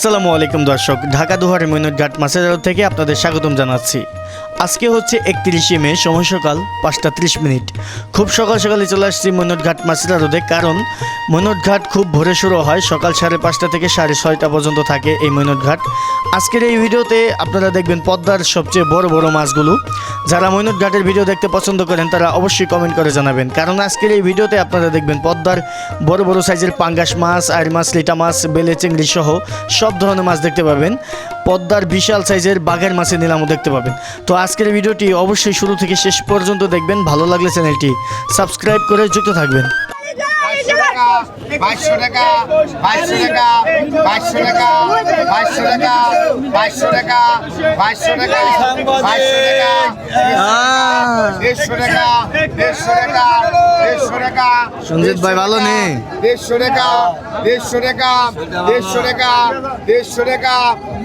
আসসালামু আলাইকুম দর্শক ঢাকা দুহারে মিনুট মাছের মাসেজার থেকে আপনাদের স্বাগতম জানাচ্ছি। আজকে হচ্ছে একত্রিশে মে, সময় সকাল পাঁচটা ত্রিশ মিনিট। খুব সকাল সকালে চলে আসছি মৈনটঘাট মাছের রোদে, কারণ মৈনটঘাট খুব ভোরে শুরু হয়, সকাল সাড়ে পাঁচটা থেকে সাড়ে ছয়টা পর্যন্ত থাকে এই মৈনটঘাট আজকের এই ভিডিওতে আপনারা দেখবেন পদ্মার সবচেয়ে বড় বড় মাছগুলো। যারা মৈনটঘাটের ভিডিও দেখতে পছন্দ করেন, তারা অবশ্যই কমেন্ট করে জানাবেন। কারণ আজকের এই ভিডিওতে আপনারা দেখবেন পদ্মার বড় বড় সাইজের পাঙ্গাস মাছ আর মাছ, লিটা মাছ, বেলে, চিংড়ি সহ সব ধরনের মাছ দেখতে পাবেন। পদ্মার বিশাল সাইজের বাঘের মাছের নিলামও দেখতে পাবেন। তো আজকের ভিডিওটি অবশ্যই শুরু থেকে শেষ পর্যন্ত দেখবেন। ভালো লাগলে চ্যানেলটি সাবস্ক্রাইব করে যুক্ত থাকবেন। বাইশশো টাকা বাইশশো টাকা বাইশশো টাকা বাইশশো টাকা বাইশশো টাকা বাইশশো টাকা বাইশশো টাকা দেড়শো টাকা দেড়শো টাকা দেড়শো টাকা সঞ্জিত ভাই ভালো নেই দেড়শো টাকা দেড়শো টাকা দেড়শো টাকা দেড়শো টাকা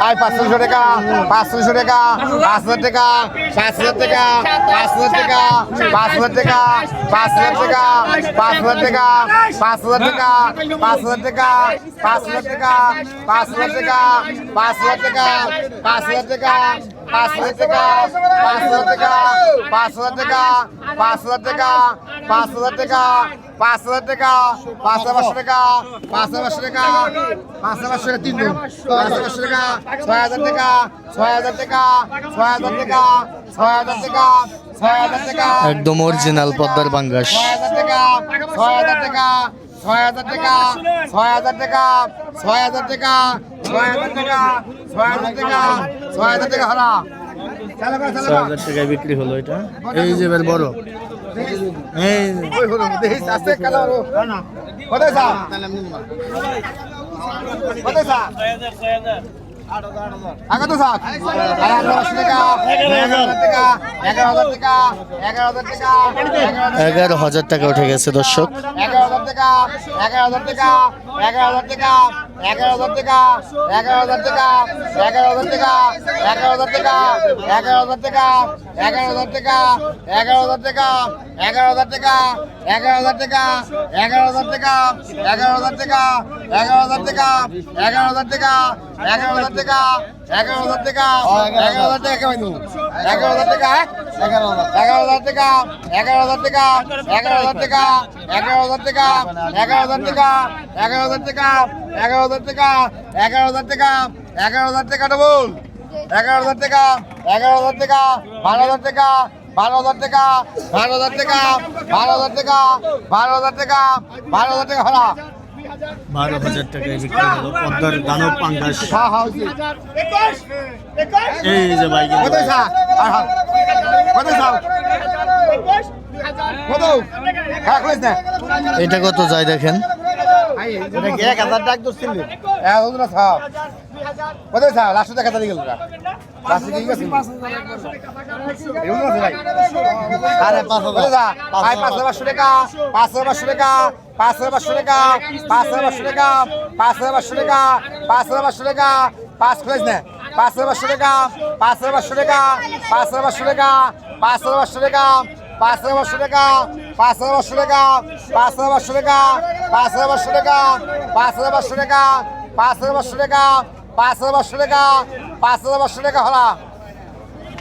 আয় পাঁচশো টাকা পাঁচশো টাকা পাঁচ হাজার টাকা পাঁচ হাজার টাকা পাঁচ হাজার টাকা পাঁচ হাজার টাকা পাঁচ হাজার টাকা পাঁচ হাজার টাকা পাঁচ হাজার টাকা পাঁচ হাজার টাকা পাঁচ হাজার টাকা পাঁচ হাজার টাকা পাঁচ হাজার টাকা পাঁচ হাজার টাকা পাঁচ হাজার টাকা পাঁচ হাজার টাকা পাঁচ হাজার টাকা পাঁচ হাজার টাকা পাঁচ হাজার টাকা পাঁচ হাজার টাকা পাঁচ হাজার টাকা পাঁচ হাজার টাকা পাঁচ হাজার টাকা তিন পাঁচ হাজার টাকা ছয় হাজার টাকা ছয় হাজার টাকা ছয় হাজার টাকা ছয় হাজার টাকা ছয় হাজার টাকা একদম অরিজিনাল পদ্মার পাঙ্গাস ছয় হাজার টাকা ছয় হাজার টাকা ছয় হাজার টাকা ছয় হাজার টাকা ছয় হাজার টাকা ছয় হাজার টাকা ছয় হাজার টাকা ছয় হাজার টাকা হারা। ছয় হাজার টাকায় বিক্রি হলো এটা। এই যে বড়। এই কোথায় স্যার? কোথায় যা থাক টাকা এগারো হাজার টাকা এগারো হাজার টাকা এগারো হাজার টাকা উঠে গেছে দর্শক এগারো হাজার টাকা এগারো হাজার টাকা এগারো হাজার টাকা। এগারো হাজার টাকা এগারো হাজার টাকা এগারো হাজার টাকা এগারো হাজার টাকা এগারো হাজার টাকা এগারো হাজার টাকা এগারো হাজার টাকা এগারো হাজার টাকা এগারো হাজার টাকা এগারো হাজার টাকা এগারো হাজার টাকা এগারো হাজার টাকা এগারো হাজার টাকা এগারো হাজার টাকা এগারো হাজার টাকা এগারো হাজার টাকা কেমন এগারো হাজার টাকা এগারো হাজার টাকা এগারো হাজার টাকা এগারো হাজার টাকা এগারো হাজার টাকা এগারো হাজার টাকা এগারো হাজার টাকা এগারো হাজার টাকা এগারো হাজার টাকা এগারো হাজার টাকা ডবল এগারো হাজার টাকা এগারো হাজার টাকা বারো হাজার টাকা বারো হাজার টাকা বারো হাজার টাকা বারো হাজার টাকা বারো হাজার টাকা বারো হাজার টাকা হরা বারো হাজার টাকায় বিক্রি হলো পদ্মার দানব পাঙ্গাস। এই যে ভাই হ্যাঁ এটা কত যায় দেখেন এক হাজার টাকা দোষ এক হাজার না ছাও কোথায় ছাও লাস্ট দেখা দাঁড়িয়ে গেল লাস্টে কি গেছে এগুলো আরে পাঁচ হাজার পাঁচ হাজার পাঁচশো টাকা পাঁচ হাজার পাঁচশো টাকা পাঁচ হাজার পাঁচশো টাকা পাঁচ হাজার পাঁচশো টাকা পাঁচ হাজার পাঁচশো টাকা পাঁচ হাজার পাঁচশো টাকা পাঁচ খুলেছ না পাঁচ হাজার পাঁচশো টাকা পাঁচ হাজার পাঁচশো টাকা পাঁচ হাজার পাঁচশো টাকা পাঁচ হাজার পাঁচশো টাকা পাঁচ হাজার পাঁচশো টাকা পাঁচ হাজার পাঁচশো টাকা পাঁচ হাজার পাঁচশো টাকা পাঁচ হাজার পাঁচশো টাকা পাঁচ হাজার পাঁচশো টাকা পাঁচ হাজার পাঁচশো টাকা পাঁচ হাজার পাঁচশো টাকা পাঁচ হাজার পাঁচশো টাকা হলা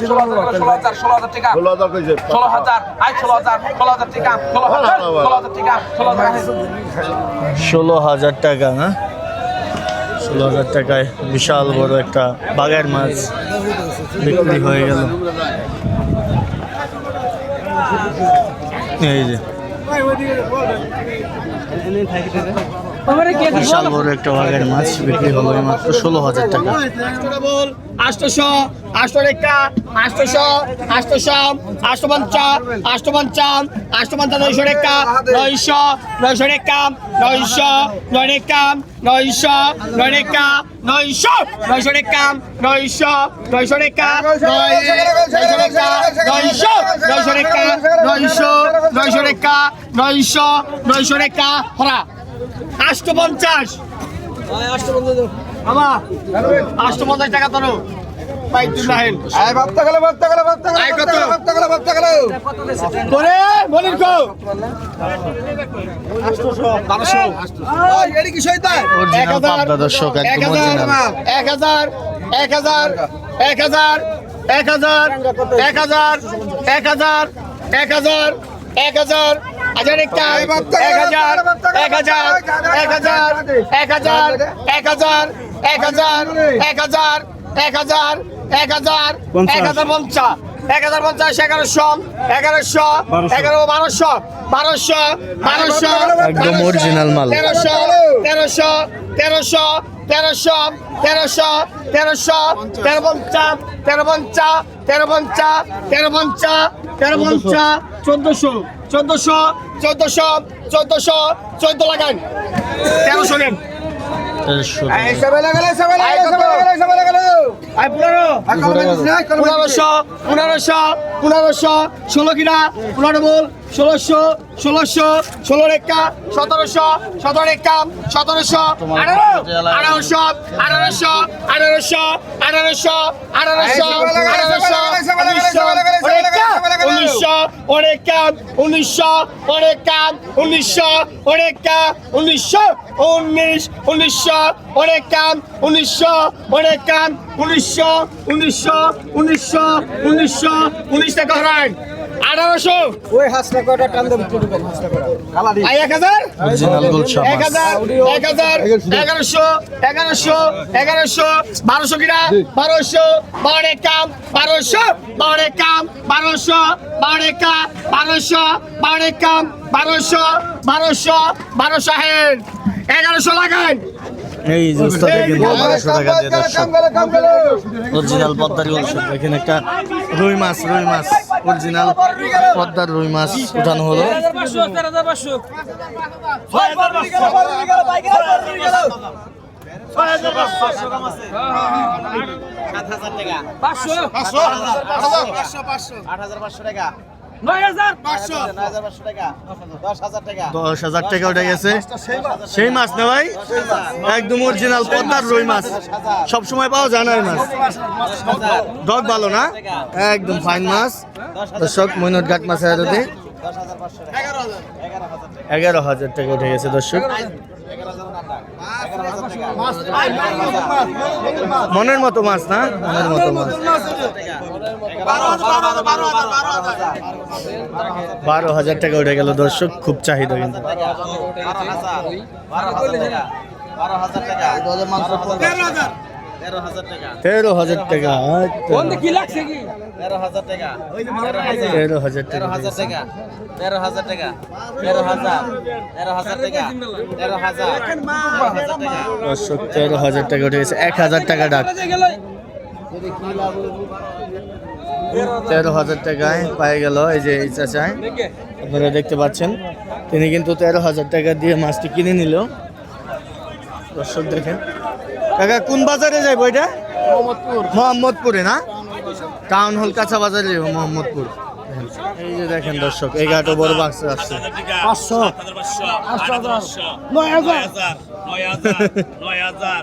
ষোলো হাজার টাকা ষোলো হাজার ষোলো হাজার টাকা। ষোলো হাজার কইছে ষোলো হাজার। আই ষোলো হাজার ষোলো হাজার টাকা ষোলো হাজার ষোলো হাজার টাকা ষোলো হাজার ষোলো হাজার টাকা না ষোলো হাজার টাকায় বিশাল বড় একটা বাঘের মাছ বিক্রি হয়ে গেল। এই যে। বিশাল বড় একটা বাঘের মাছ বিক্রি হলো মাত্র ষোলো হাজার টাকা। আষ্টশো আষ্ট রেখা আষ্টশো আষ্টশো আষ্টপঞ্চা আষ্টপঞ্চা আষ্টপঞ্চা নয়শো রেখা নয়শো নয়শো রেখা নয়শো নয় রেখা নয়শো নয় রেখা নয়শো নয়শো রেখা নয়শো নয়শো রেখা নয়শো রেখা নয়শো নয়শো রেখা নয়শো নয়শো রেখা নয়শো নয়শো রেখা হরা। আষ্টপঞ্চাশ আমা আষ্টপঞ্চাশ টাকা তোর বাইতুল রাহেন আয় ভাবতে গেলে ভাবতে গেলে ভাবতে গেলে আয় কত? ভাবতে গেলে ভাবতে গেলে করে বলিন কো এডি কি এক হাজার পাবদা দর্শক এক হাজার এক হাজার এক হাজার এক হাজার এক হাজার এক হাজার এক হাজার এক হাজার এক হাজার একটা এক হাজার এক হাজার এক হাজার এক হাজার এক হাজার এক হাজার এক হাজার এক হাজার এক হাজার এক হাজার পঞ্চাশ এক হাজার পঞ্চাশ এগারোশো এগারোশো এগারো বারোশো বারোশো বারোশো একদম original মাল। তেরোশো তেরোশো তেরোশো তেরোশো তেরোশো তেরোশো তেরো পঞ্চা তেরো পঞ্চা তেরো পঞ্চা তেরো পঞ্চা তেরো পঞ্চা চোদ্দশো চোদ্দশো চোদ্দশো চোদ্দশো চোদ্দ লাগান। তেরোশো নেন। পনেরোশো পনেরোশো পনেরোশো ষোলো কিনা পনেরো বল। ষোলোশো ষোলোশো, ষোলো রেখা, সতেরোশো, সতেরো রেখা, সতেরোশো আঠারো আঠারোশো আঠারোশো আঠারোশো আঠারোশো আঠারোশো আঠারোশো, উনিশশো রেখা উনিশশো রেখা উনিশশো রেখা, উনিশশো উনিশ, উনিশশো রেখা উনিশশো রেখা, উনিশশো উনিশশো উনিশশো উনিশশো, উনিশ টাকা হরান আঠারোশো ওই হাসনা কটা টান দেব টুটুবেন হাসনা কটা এক হাজার এক হাজার এক হাজার এগারোশো এগারোশো এগারোশো বারোশো কিনা বারোশো বারো একাম বারোশো বারো একাম বারোশো বারো একা বারোশো বারো একাম বারোশো বারোশো বারোশো হেন এগারোশো লাগান এই যে উস্তাদে কিন্তু বারোশো টাকা দিয়ে দর্শক। অরিজিনাল পদ্মার গুলশা এখানে একটা রুই মাছ রুই মাছ। অরিজিনাল পদ্মার রুই মাছ উঠানো হলো। দশ হাজার টাকা। উঠে গেছে। সেই মাছ। না ভাই? একদম অরিজিনাল পদ্মার রুই মাছ। সব সময় পাওয়া যায় না এই মাছ। ডগ ভালো না? একদম ফাইন মাছ। দর্শক মৈনট ঘাট মাছের আড়তে এগারো হাজার টাকা উঠে গেছে দর্শক। মনের মতো মাছ না? মনের মতো মাছ। বারো হাজার টাকা উঠে গেল দর্শক খুব চাহিদা কিন্তু। তেরো হাজার টাকা কি লাগছে কি? তেরো হাজার টাকা। তেরো হাজার টাকা তেরো হাজার তেরো হাজার তেরো হাজার টাকা তেরো হাজার দর্শক তেরো হাজার টাকা উঠে গেছে। এক হাজার টাকা ডাক। তেরো হাজার টাকায় পায়ে গেল এই যে এই চাচায় আপনারা দেখতে পাচ্ছেন, তিনি কিন্তু তেরো হাজার টাকা দিয়ে মাছটি কিনে নিল। দর্শক দেখেন। কাকা, কোন বাজারে যাইব এটা? মোহাম্মদপুরে না? টাউন হল কাঁচা বাজারে যাইব, মোহাম্মদপুর। এই যে দেখেন দর্শক, এই ঘাটও বড় বাক্স আসছে। পাঁচশো নয় হাজার নয় হাজার নয় হাজার।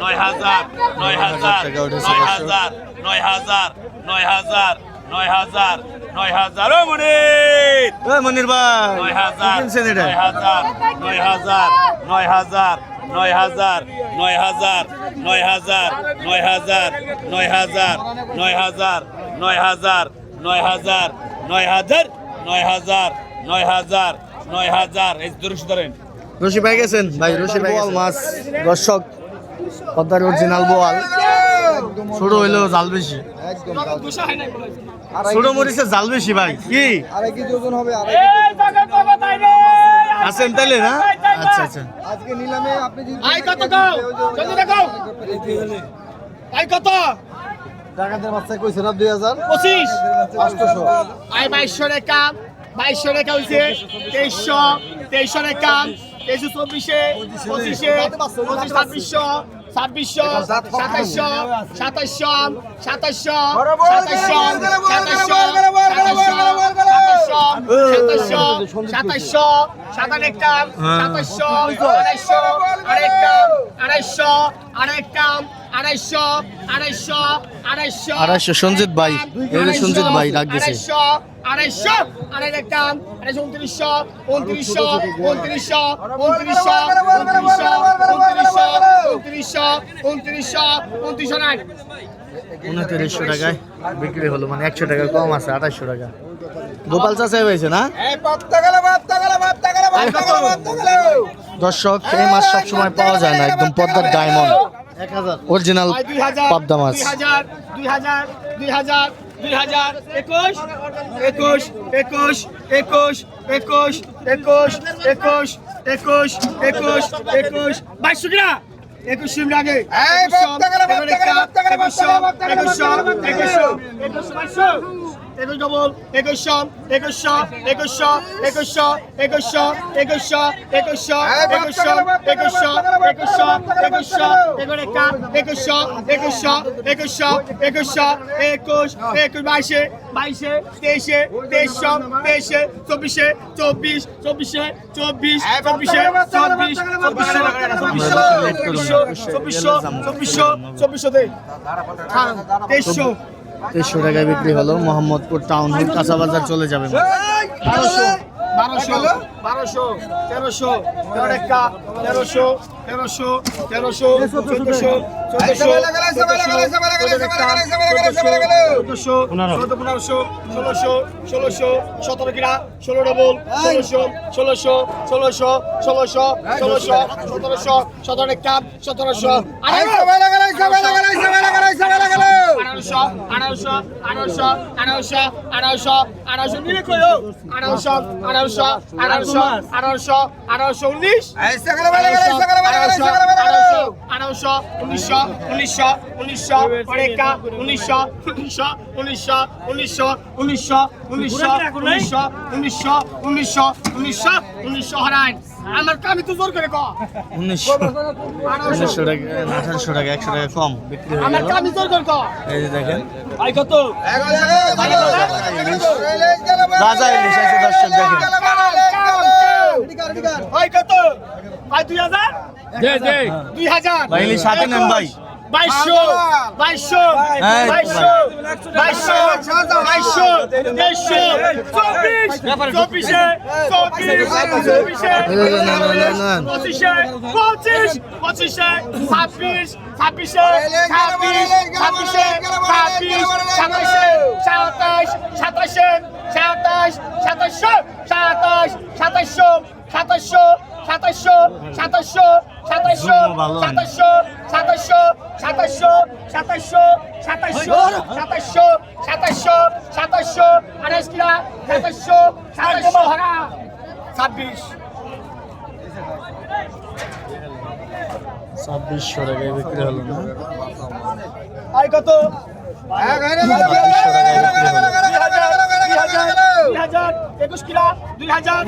নয় হাজার নয় হাজার নয়। হাজার নয় হাজার নয় হাজার নয় হাজার নয় হাজার ও মনির মনির ভাই নয় হাজার নয় হাজার নয় হাজার নয় হাজার নয় হাজার নয় হাজার নয় হাজার নয় হাজার নয় হাজার নয় হাজার নয় হাজার নয় হাজার নয় হাজার নয় হাজার নয় হাজার নয় হাজার এই ধরেন রশি পাই গেছেন ভাই রশি গেছেন মাছ দর্শক পদ্মার অরিজিনাল বোয়াল। ছোট হইলেও জাল বেশি। ছোট মরিচে জাল বেশি ভাই কি? আড়াই কেজি ওজন হবে আছেন তাইলে না? আচ্ছা আচ্ছা। আজকে নিলামে আপনি যদি আই কত গাও জলদি দেখাও আই কত? টাকাদের বাচ্চা কইছে না দুই হাজার? পঁচিশ। আটশোশো আই বাইশশো টাকা বাইশশো টাকা হয়েছে তেইশশো তেইশশো টাকা তেইশশো চব্বিশে পঁচিশে পঁচিশ ছাব্বিশশো ছাব্বিশশো সাতাইশশো সাতাইশশো সাতাইশশো সাতাইশশো সাতাইশশো সাতাইশশো সাতাইশশো সাতান একাম সাতাইশশো আড়াইশো আড়াইকাম আড়াইশো আড়াইকাম আড়াইশো আড়াইশো আড়াইশো আড়াইশো সঞ্জিত ভাই। এই সঞ্জিত ভাই ডাক দিছে। আড়াইশো আড়াইশো আড়াই কাম আড়াইশো উনত্রিশশো উনত্রিশশো উনত্রিশশো উনত্রিশশো উনত্রিশশো উনত্রিশশো উনত্রিশশো উনত্রিশশো নাই। উনত্রিশশো টাকায় বিক্রি হলো মানে একশো টাকা কম আছে আঠাশশো টাকা। গোপাল চাষাই হয়েছে না? দর্শক এই মাছ সবসময় পাওয়া যায় না একদম পদ্মার ডায়মন্ড অরিজিনাল পাবদা মাছ। দুই হাজার দুই হাজার দুই হাজার একুশ একুশ একুশ একুশ একুশ একুশ একুশ একুশ একুশ একুশ। বাইশশো কিনা একুশ সিমরা আগে একুশশো একুশশো একুশশো একুশশো বাইশশো একুশ ডবল একুশশো একুশশো একুশশো একুশশো একুশশো একুশশো একুশশো একুশশো একুশশো একুশশো একুশশো এবার একা একুশশো একুশশো একুশশো একুশশো একুশ একুশ বাইশে বাইশে তেইশে তেইশশো তেইশে চব্বিশে চব্বিশ চব্বিশে চব্বিশ চব্বিশে চব্বিশ চব্বিশশো চব্বিশশো চব্বিশশো চব্বিশশো চব্বিশশো তেইশশো তেইশশো টাকায় বিক্রি হলো। মোহাম্মদপুর টাউন কাঁচা বাজার চলে যাবে। বারোশো বারোশো তেরোশো তেরোশো তেরোশো তেরোশো চোদ্দশো চোদ্দশো চোদ্দশো চোদ্দ পনেরোশো ষোলোশো ষোলোশো সতেরো ষোলো ডবল ষোলোশো ষোলোশো ষোলোশো ষোলোশো ষোলোশো সতেরোশো সতেরো টাকা সতেরোশো আঠারোশো আঠারোশো আঠারোশো আঠারোশো আঠারোশো আঠারোশো নিলে কইও আঠারোশো আঠারোশো আঠারোশো আঠারোশো আঠারোশো উনিশ আঠারোশো উনিশশো উনিশশো উনিশশো পরেকা উনিশশো উনিশশো উনিশশো উনিশশো উনিশশো উনিশশো উনিশশো উনিশশো উনিশশো উনিশশো উনিশশো হরাই আমার কামি তো জোর করে কো উনিশশো উনিশশো টাকা আঠারোশো টাকা একশো টাকা কম বিক্রি হয়ে আমার কামি জোর করে কো এই যে দেখেন আই কত রাজা ইলিশ আছে দর্শক দেখেন আই কত আই দুই হাজার দুই হাজার। ইলিশ হাতে নেন ভাই। বাইশশো। এই বাইশশো। বাইশশো। বাইশশো। তেইশশো। চব্বিশ। চব্বিশে। চব্বিশ। চব্বিশে। পঁচিশে। পঁচিশ। পঁচিশে। ছাব্বিশ। ছাব্বিশে। ছাব্বিশ। ছাব্বিশে। ছাব্বিশ। সাতাশে সাতাশ। সাতাশে। সাতাশ। সাতাশশো। সাতাশ। সাতাশশো। সাতাশশো। সাতাশশো। সাতাশশো। সাতাশশো। সাতাশশো সাতাশশো সাতাশশো সাতাশশো সাতাশশো সাতাশশো সাতাশশো সাতাশশো আঠাশ কিলা সাতাশশো সাতাশশো হারা। ছাব্বিশ। ছাব্বিশশো টাকায় বিক্রি হলো না? আয় কত ছাব্বিশশো টাকায় বিক্রি হলো দুই হাজার একুশ কিলা দুই হাজার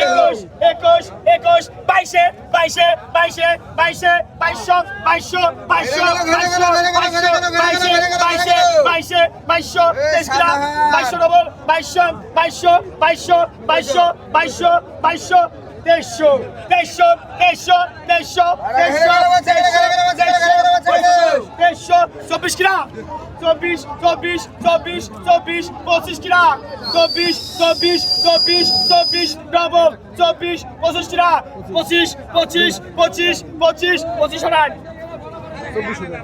একুশ একুশ একুশ বাইশে বাইশে বাইশে বাইশে বাইশশো বাইশশো বাইশশো বাইশশো বাইশশো বাইশে বাইশে বাইশে বাইশশো তেইশ কিলা বাইশশো ডবল বাইশশো বাইশশো বাইশশো বাইশশো বাইশশো বাইশশো deixou, deixou, deixou, deixou, deixou, deixou, deixou, sou biscra, sou bis, sou bis, sou bis, sou bis, vocês tirar, sou bis, sou bis, sou bis, sou bis, bravo, sou bis, vocês tirar, potis, potis, potis, potis, potis chorar.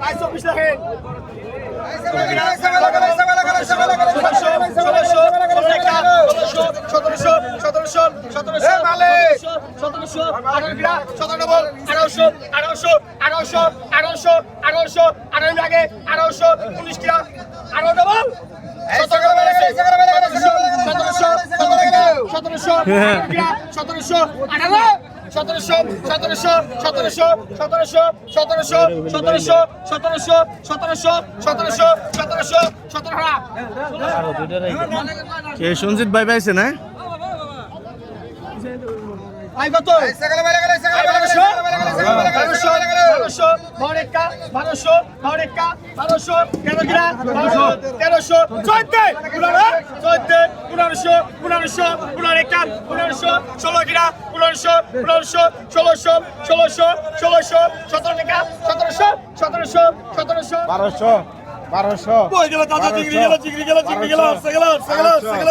Ai, sou bis da rede. আঠারোশো আঠারোশো আঠারোশো আঠারোশো আঠারো আগে আঠারোশো উনিশ কিনা আঠারো ডবল সতেরোশো সতেরোশো সতেরোশো আঠারো সতেরোশো সতেরোশো সতেরোশো সতেরোশো সতেরোশো সতেরোশো সতেরোশো সতেরোশো সতেরোশো সতেরোশো সতেরো কে সঞ্জিত ভাই পাইছে না আই কত বারোশো বারোশো বারোশো বারোকা বারোশো বারোকা বারোশো তেরো কিনা বারোশো তেরোশো চোদ্দ পনেরো চোদ্দ পনেরোশো পনেরোশো পনেরো একা পনেরোশো ষোলো কিনা পনেরোশো পনেরোশো ষোলোশো ষোলোশো ষোলোশো সতেরো টাকা সতেরোশো সতেরোশো সতেরোশো বারোশো বারোশো দাদা চিংড়ি গেল চিংড়ি গেল চিংড়ি গেল সেগেল সেগেল সেগেল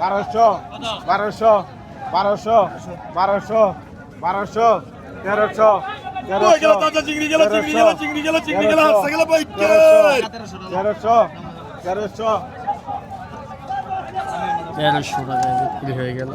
বারোশো বারোশো বারোশো বারোশো বারোশো তেরোশো তেরোশো তেরোশো টাকা বিক্রি হয়ে গেল।